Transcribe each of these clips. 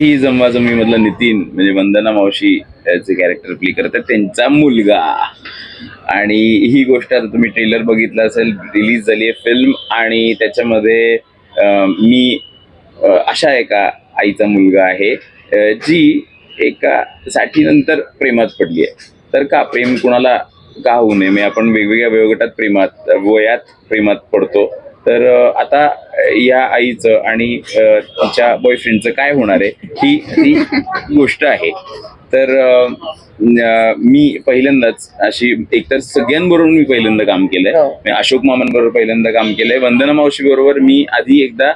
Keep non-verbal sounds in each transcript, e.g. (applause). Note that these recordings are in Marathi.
ही जमवाजमी मधला नितीन म्हणजे वंदना मावशी याचे कॅरेक्टर प्ले करतात त्यांचा मुलगा. आणि ही गोष्ट आता तुम्ही ट्रेलर बघितलं असेल रिलीज झाली आहे फिल्म आणि त्याच्यामध्ये मी अशा एका आईचा मुलगा आहे जी एका साठीनंतर प्रेमात पडली आहे. तर का प्रेम कुणाला का होऊ नये? म्हणजे आपण वेगवेगळ्या वयोगटात प्रेमात वयात प्रेमात पडतो. तर आता या आईचं आणि तिच्या बॉयफ्रेंडचं काय होणार आहे ही ती गोष्ट आहे. तर मी पहिल्यांदाच अशी एकतर सगळ्यांबरोबर मी पहिल्यांदा काम केलंय. हो. मी अशोक मामांबरोबर पहिल्यांदा काम केलंय. वंदना मावशी बरोबर मी आधी एकदा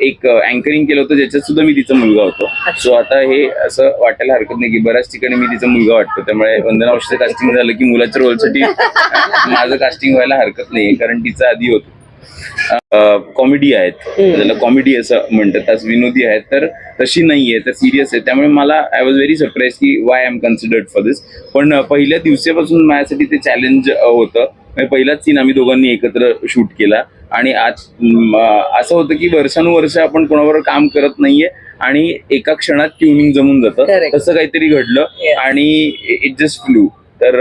एक अँकरिंग केलं होतं ज्याच्यात सुद्धा मी तिचा मुलगा होतो. सो आता हे असं वाटायला हरकत नाही की बऱ्याच ठिकाणी मी तिचा मुलगा वाटतो. त्यामुळे वंदना मावशीचं कास्टिंग झालं की मुलाच्या रोलसाठी (laughs) माझं कास्टिंग व्हायला हरकत नाही कारण तिचं आधी होतं. कॉमेडी आहेत. त्याला कॉमेडी असं म्हणतात. आज विनोदी आहेत तर तशी नाहीये तर सिरियस आहे त्यामुळे मला आय वॉज व्हेरी सरप्राईज की why am considered for this पण पहिल्या दिवसापासून माझ्यासाठी ते चॅलेंज होतं. म्हणजे पहिलाच सीन आम्ही दोघांनी एकत्र शूट केला. आणि आज असं होतं की वर्षानुवर्ष आपण कोणाबरोबर काम करत नाहीये आणि एका क्षणात ट्युनिंग जमून जातं. तसं काहीतरी घडलं. आणि इट जस्ट फ्लू तर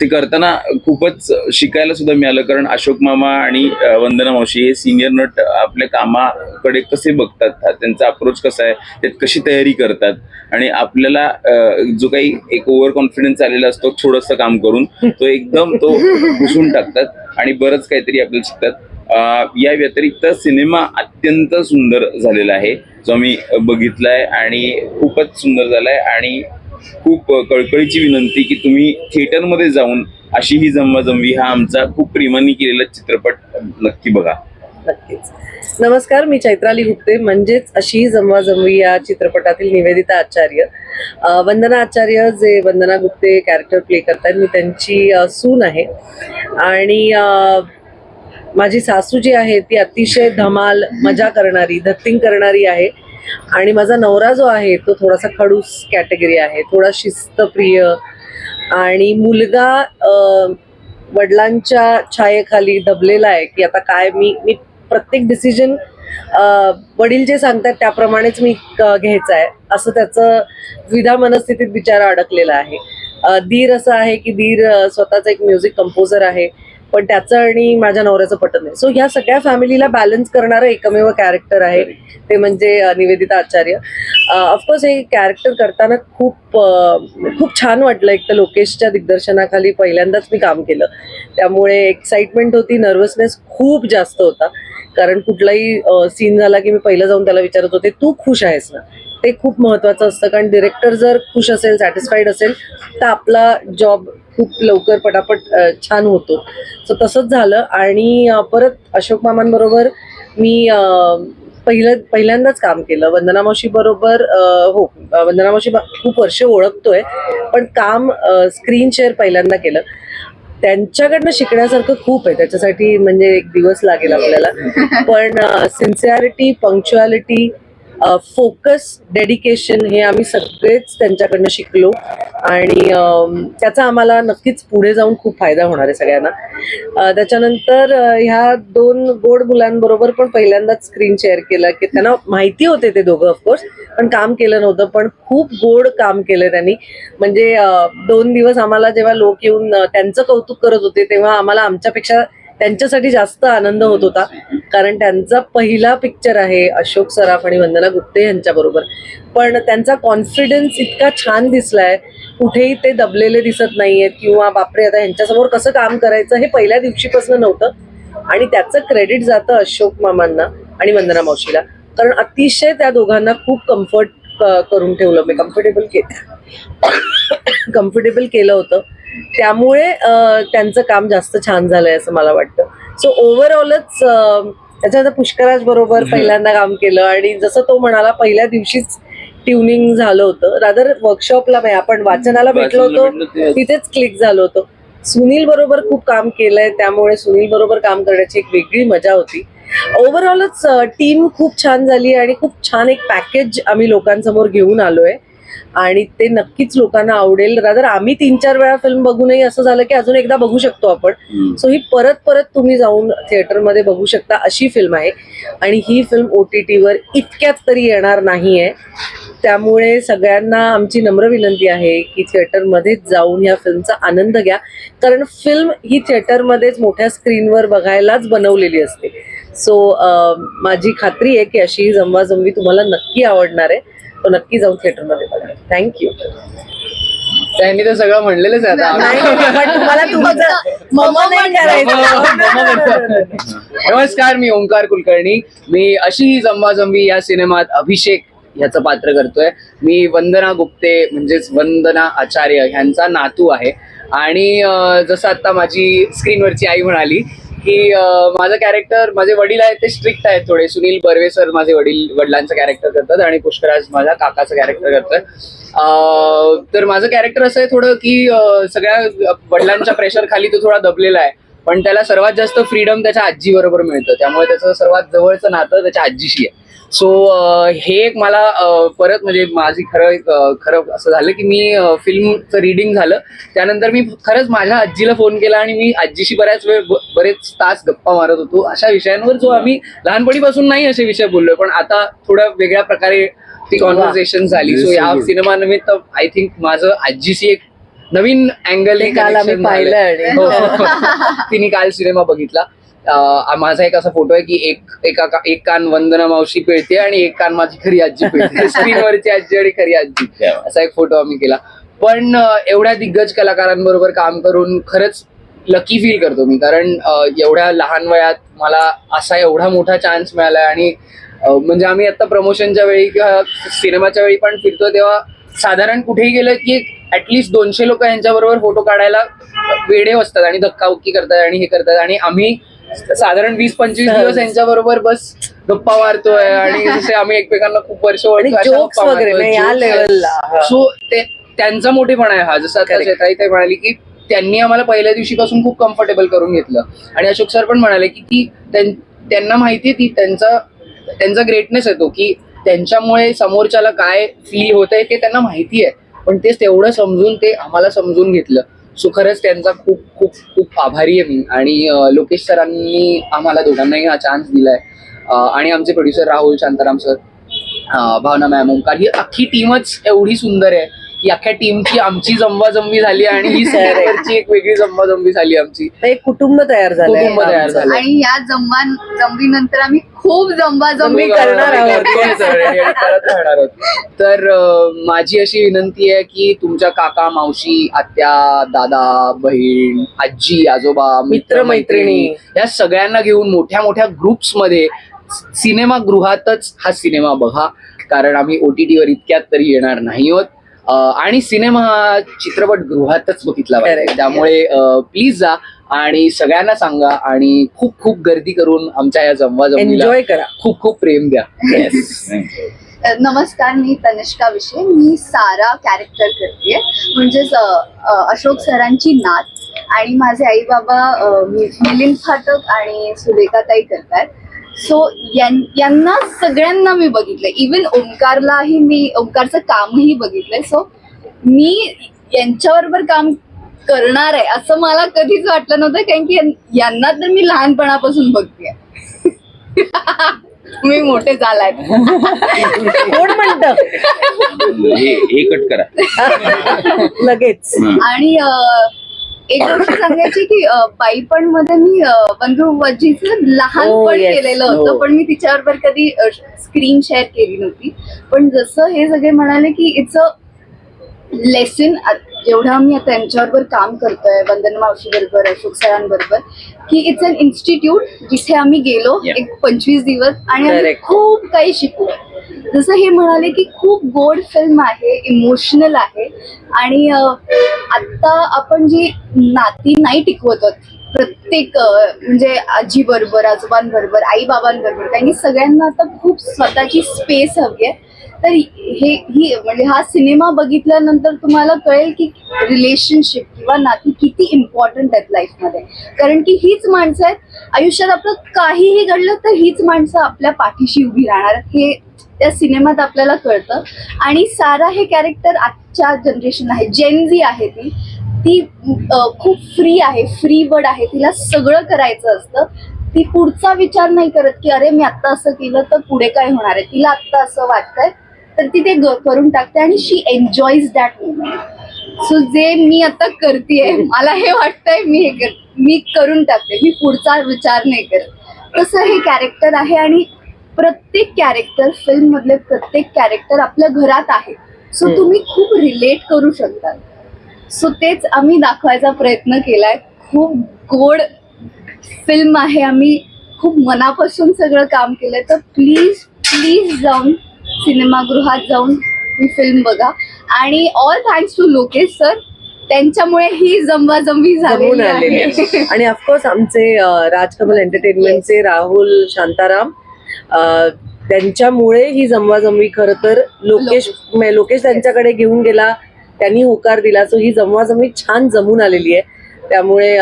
ते करताना खूपच शिकायला सुद्धा मिळालं. कारण अशोक मामा आणि वंदना मावशी हे सिनियर नट आपल्या कामाकडे कसे बघतात? त्यांचा अप्रोच कसा आहे? त्यात कशी तयारी करतात? आणि आपल्याला जो काही एक ओव्हर कॉन्फिडन्स आलेला असतो थोडंसं काम करून तो एकदम तो घुसून टाकतात आणि बरंच काहीतरी आपल्याला शिकतात. या व्यतिरिक्त सिनेमा अत्यंत सुंदर झालेला आहे. जो मी बघितलाय आणि खूपच सुंदर झालाय. आणि खूप कळकळीची विनंती की तुम्ही थिएटरमध्ये जाऊन अशी ही जमवाजमवी हा आमचा खूप प्रेमाने केलेला चित्रपट नक्की बघा. नक्कीच. नमस्कार मी चैत्राली गुप्ते. म्हणजेच अशी जमवा जमवी या चित्रपटातील निवेदिता आचार्य. वंदना आचार्य जे वंदना गुप्ते कॅरेक्टर प्ले करतात मी त्यांची सून आहे. आणि माझी सासू जी आहे ती अतिशय धमाल मजा करणारी धत्तिंग करणारी आहे. आणि माझा नवरा जो आहे तो थोडासा खडूस कॅटेगरी आहे थोडा शिस्तप्रिय. आणि मुलगा वडिलांच्या छायेखाली दबलेला आहे की आता काय मी मी प्रत्येक डिसिजन वडील जे सांगतात त्याप्रमाणेच मी घ्यायचं आहे. असं त्याचं द्विधा मनस्थितीत बिचारा अडकलेला आहे. धीर दीर असं आहे की दीर स्वतःचा एक म्युझिक कंपोजर आहे. पण त्याचं आणि माझ्या नवऱ्याचं पटत नाही. सो ह्या सगळ्या फॅमिलीला बॅलन्स करणारं एकमेव कॅरेक्टर आहे. ते म्हणजे निवेदिता आचार्य. ऑफकोर्स हे कॅरेक्टर करताना खूप खूप छान वाटलं. एक तर लोकेशच्या दिग्दर्शनाखाली पहिल्यांदाच मी काम केलं. त्यामुळे एक्साइटमेंट होती नर्वसनेस खूप जास्त होता. कारण कुठलाही सीन झाला की मी पहिलं जाऊन त्याला विचारत होते तू खुश आहेस ना? ते खूप महत्वाचं असतं. कारण डिरेक्टर जर खुश असेल सॅटिस्फाईड असेल तर आपला जॉब खूप लवकर पटापट छान होतो. सो तसंच झालं. आणि परत अशोक मामांबरोबर मी पहिलं पहिल्यांदाच काम केलं. वंदना मावशी बरोबर हो अ, वंदना मावशी खूप वर्ष ओळखतोय. पण काम स्क्रीन शेअर पहिल्यांदा केलं. त्यांच्याकडनं शिकण्यासारखं खूप आहे. त्याच्यासाठी म्हणजे एक दिवस लागेल आपल्याला. पण सिन्सिअरिटी पंक्च्युअलिटी फोकस डेडिकेशन हे आम्ही सगळेच त्यांच्याकडनं शिकलो. आणि त्याचा आम्हाला नक्कीच पुढे जाऊन खूप फायदा होणार आहे सगळ्यांना. त्याच्यानंतर ह्या दोन गोड मुलांबरोबर पण पहिल्यांदाच स्क्रीन शेअर केलं की त्यांना माहिती होते ते दोघं ऑफकोर्स पण काम केलं नव्हतं पण खूप गोड काम केलं त्यांनी. म्हणजे दोन दिवस आम्हाला जेव्हा लोक येऊन त्यांचं कौतुक करत होते तेव्हा आम्हाला आमच्यापेक्षा त्यांच्यासाठी जास्त आनंद होत होता. कारण त्यांचा पहिला पिक्चर आहे अशोक सराफ आणि वंदना गुप्ते यांच्याबरोबर पण त्यांचा कॉन्फिडन्स इतका छान दिसलाय. कुठेही ते दबलेले दिसत नाहीयेत किंवा बापरे आता यांच्यासमोर कसं काम करायचं हे पहिल्या दिवशीपासून नव्हतं. आणि त्याचं क्रेडिट जातं अशोक मामांना आणि वंदना मावशीला. कारण अतिशय त्या दोघांना खूप कम्फर्ट करून ठेवलं. मी कम्फर्टेबल के कम्फर्टेबल केलं होतं. त्यामुळे त्यांचं काम जास्त छान झालंय असं मला वाटतं. सो ओव्हरऑलच त्याच्यानंतर पुष्कराज बरोबर पहिल्यांदा काम केलं आणि जसं तो म्हणाला पहिल्या दिवशीच ट्युनिंग झालं होतं. रादर वर्कशॉपला नाही आपण वाचनाला भेटलो होतो. तिथेच क्लिक झालं होतं. सुनील बरोबर खूप काम केलंय त्यामुळे सुनील बरोबर काम करण्याची एक वेगळी मजा होती. ओव्हरऑलच टीम खूप छान झाली आणि खूप छान एक पॅकेज आम्ही लोकांसमोर घेऊन आलोय. आणि ते नक्कीच लोकांना आवडेल. रादर आम्ही तीन चार वेळा फिल्म बघूनही असं झालं की अजून एकदा बघू शकतो आपण. सो ही परत परत तुम्ही जाऊन थिएटरमध्ये बघू शकता अशी फिल्म आहे. आणि ही फिल्म ओ टी टीवर इतक्यात तरी येणार नाही आहे त्यामुळे सगळ्यांना आमची नम्र विनंती आहे की थिएटरमध्येच जाऊन या फिल्मचा आनंद घ्या. कारण फिल्म ही थिएटरमध्येच मोठ्या स्क्रीनवर बघायलाच बनवलेली असते. सो माझी खात्री आहे की अशी जमवाजमवी तुम्हाला नक्की आवडणार आहे. तो नक्की जाऊन थिएटरमध्ये बघा. थँक्यू त्यांनी तर सगळं म्हणलेलंच आहे आता. नाही पण तुम्हाला (laughs) तुमचं मम नाही करायचं. नमस्कार मी ओंकार कुलकर्णी. मी अशी जंबाजंबी या सिनेमात अभिषेक ह्याचं पात्र करतोय. मी वंदना गुप्ते म्हणजेच वंदना आचार्य ह्यांचा नातू आहे. आणि अं, जसं आता माझी स्क्रीनवरची आई म्हणाली की माझं कॅरेक्टर माझे वडील आहेत ते स्ट्रिक्ट आहेत थोडे. सुनील बर्वे सर माझे वडील वडिलांचं कॅरेक्टर करतात आणि पुष्कराज माझ्या काकाचं कॅरेक्टर करतात. तर माझं कॅरेक्टर असं आहे थोडं की सगळ्या वडिलांच्या प्रेशर खाली तो थोडा दबलेला आहे. पण त्याला सर्वात जास्त फ्रीडम त्याच्या आजी बरोबर मिळतं. त्यामुळे त्याचं सर्वात जवळचं नातं त्याच्या आजीशी आहे. सो हे एक मला परत म्हणजे माझी खरं खरं असं झालं की मी फिल्मचं रिडिंग झालं. त्यानंतर मी खरंच माझ्या आजीला फोन केला आणि मी आजीशी बऱ्याच वेळ बरेच तास गप्पा मारत होतो. अशा विषयांवर जो आम्ही लहानपणीपासून नाही असे विषय बोललोय पण आता थोड्या वेगळ्या प्रकारे ती कॉन्व्हर्सेशन झाली. सो या सिनेमानिमित्त आय थिंक माझं आजीशी एक नवीन अँगल काल आम्ही पाहिलं आणि- हो. तिने काल सिनेमा बघितला. अं, माझा एक असा फोटो आहे की एक एका एक कान वंदना मावशी पिळते आणि एक कान माझी खरी आजी पिळते. (laughs) स्क्रीनवरची आजी आणि खरी आजी. असा एक फोटो आम्ही केला. पण एवढ्या दिग्गज कलाकारांबरोबर काम करून खरंच लकी फील करतो मी. कारण एवढ्या लहान वयात मला असा एवढा मोठा चान्स मिळाला आणि म्हणजे आम्ही आता प्रमोशनच्या वेळी किंवा सिनेमाच्या वेळी पण फिरतो तेव्हा साधारण कुठेही गेलं की ऍटलिस्ट दोनशे लोक यांच्याबरोबर फोटो काढायला वेडे असतात आणि धक्काबुक्की करतात आणि हे करतात. आणि आम्ही साधारण वीस पंचवीस दिवस यांच्या बरोबर बस गप्पा मारतोय आणि (laughs) जसे आम्ही एकमेकांना खूप वर्ष सो ते त्यांचा मोठेपणा आहे हा. जसं आता. चेताई ते म्हणाली की त्यांनी आम्हाला पहिल्या दिवशीपासून खूप कम्फर्टेबल करून घेतलं. आणि अशोक सर पण म्हणाले की त्यांना माहिती ती त्यांचा त्यांचा ग्रेटनेस येतो की त्यांच्यामुळे समोरच्याला काय फील आहे ते त्यांना माहिती आहे. पण तेच तेवढं समजून ते आम्हाला समजून घेतलं. सो खरंच त्यांचा खूप खूप खूप आभारी आहे मी. आणि लोकेश सरांनी आम्हाला दोघांनाही हा चान्स दिलाय. आणि आमचे producer Rahul Shantaram sir Bhavana ma'am Omkar ही अख्खी टीमच एवढी सुंदर आहे. की अख्ख्या टीमची आमची जंबाजंबी झाली आणि ही (laughs) सिनेमाची एक वेगळी जंबाजंबी झाली आमची एक कुटुंब तयार झालंय कुटुंब तयार. झालंय. आणि या जंबा जंबीनंतर आम्ही खूप जंबी (laughs) करणार आहोत. तर माझी अशी विनंती आहे की तुमच्या काका मावशी आत्या दादा बहीण आजी आजोबा मित्रमैत्रिणी. या सगळ्यांना घेऊन मोठ्या मोठ्या ग्रुप्समध्ये सिनेमागृहातच हा सिनेमा बघा कारण आम्ही ओटीटीवर इतक्यात तरी येणार नाही आहोत अं, आणि सिनेमा हा चित्रपट गृहातच बघितला पाहिजे. त्यामुळे प्लीज जा आणि सगळ्यांना सांगा आणि खूप खूप गर्दी करून आमच्या या जमवा एन्जॉय करा. खूप खूप प्रेम द्या. नमस्कार मी तनिष्का विषय. मी सारा कॅरेक्टर करते म्हणजेच अशोक सरांची नात. आणि माझे आई बाबा मिलिंद फाटक आणि सुरेखाताई करतात. सो यांना सगळ्यांना मी बघितलंय. इवन ओंकारलाही मी ओंकारचं कामही बघितलंय. सो मी यांच्याबरोबर काम करणार आहे असं मला कधीच वाटलं नव्हतं कारण की यांना तर मी लहानपणापासून बघते (laughs) मी मोठे झालाय. (laughs) कोण म्हणत? हे कट करा. (laughs) लगेच. आणि एक गोष्ट सांगायची की बाईपणमध्ये मी बंधू वजीचं लहानपण Oh, yes. केलेलं होतं हो. पण मी तिच्याबरोबर कधी स्क्रीन शेअर केली नव्हती पण जसं हे सगळे म्हणाले की इट्स अ लेसन जेवढं आम्ही आता यांच्याबरोबर काम करतोय वंदन मावशी बरोबर अशोक सरांबरोबर की इट्स अन इन्स्टिट्यूट जिथे आम्ही गेलो Yeah. एक पंचवीस दिवस आणि आम्ही Correct. खूप काही शिकलो जसं हे म्हणाले की खूप गोड फिल्म आहे इमोशनल आहे आणि अं, आत्ता आपण जी नाती नाही टिकवत आहोत, प्रत्येक अं, म्हणजे आजी बरोबर आजोबांबरोबर आई बाबांबरोबर कारण की सगळ्यांना आता खूप स्वतःची स्पेस हवी आहे तर हे ही म्हणजे हा सिनेमा बघितल्यानंतर तुम्हाला कळेल की रिलेशनशिप किंवा नाती किती इम्पॉर्टंट आहेत लाईफमध्ये कारण की हीच माणसं आहेत आयुष्यात आपलं काहीही घडलं तर हीच माणसं आपल्या पाठीशी उभी राहणार हे त्या सिनेमात आपल्याला कळतं. आणि सारा हे कॅरेक्टर आजच्या जनरेशन आहे. जेन जी आहे ती. ती खूप फ्री आहे फ्री बर्ड आहे. तिला सगळं करायचं असतं. ती पुढचा विचार नाही करत की अरे मी आत्ता असं केलं तर पुढे काय होणार आहे? तिला आत्ता असं वाटतंय. तर ती ते करून टाकते आणि she enjoys that moment so जे मी आता करतेय मला हे वाटतंय मी हे कर मी करून टाकते मी पुढचा विचार नाही करत. तसं हे कॅरेक्टर आहे आणि प्रत्येक कॅरेक्टर फिल्म मधले प्रत्येक कॅरेक्टर आपल्या घरात आहे. सो. तुम्ही खूप रिलेट करू शकता. सो तेच आम्ही दाखवायचा प्रयत्न केलाय. खूप गोड फिल्म आहे. आम्ही खूप मनापासून सगळं काम केलंय. तर प्लीज प्लीज जाऊन सिनेमागृहात जाऊन ही फिल्म बघा. आणि all thanks to Lokesh sir त्यांच्यामुळे ही जमवाजमवी जमून झालेली आलेली आहे. आहे. (laughs) आणि ऑफकोर्स आमचे अं, राजकमल एंटरटेनमेंटचे राहुल शांताराम अं, त्यांच्यामुळे ही जमवाजमवी खर तर लोकेश मे- लोकेश त्यांच्याकडे घेऊन गेला त्यांनी होकार दिला. सो ही जमवाजमवी छान जमून आलेली आहे. त्यामुळे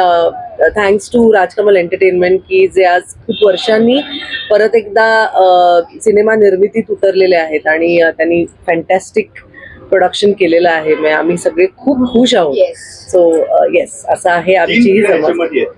थँक्स टू राजकमल एंटरटेनमेंट की जे आज खूप वर्षांनी परत एकदा सिनेमा निर्मितीत उतरलेले आहेत आणि त्यांनी फॅन्टॅस्टिक प्रोडक्शन केलेलं आहे. म्हणजे आम्ही सगळे खूप खुश आहोत. सो येस असं आहे आमची ही मध्ये हो.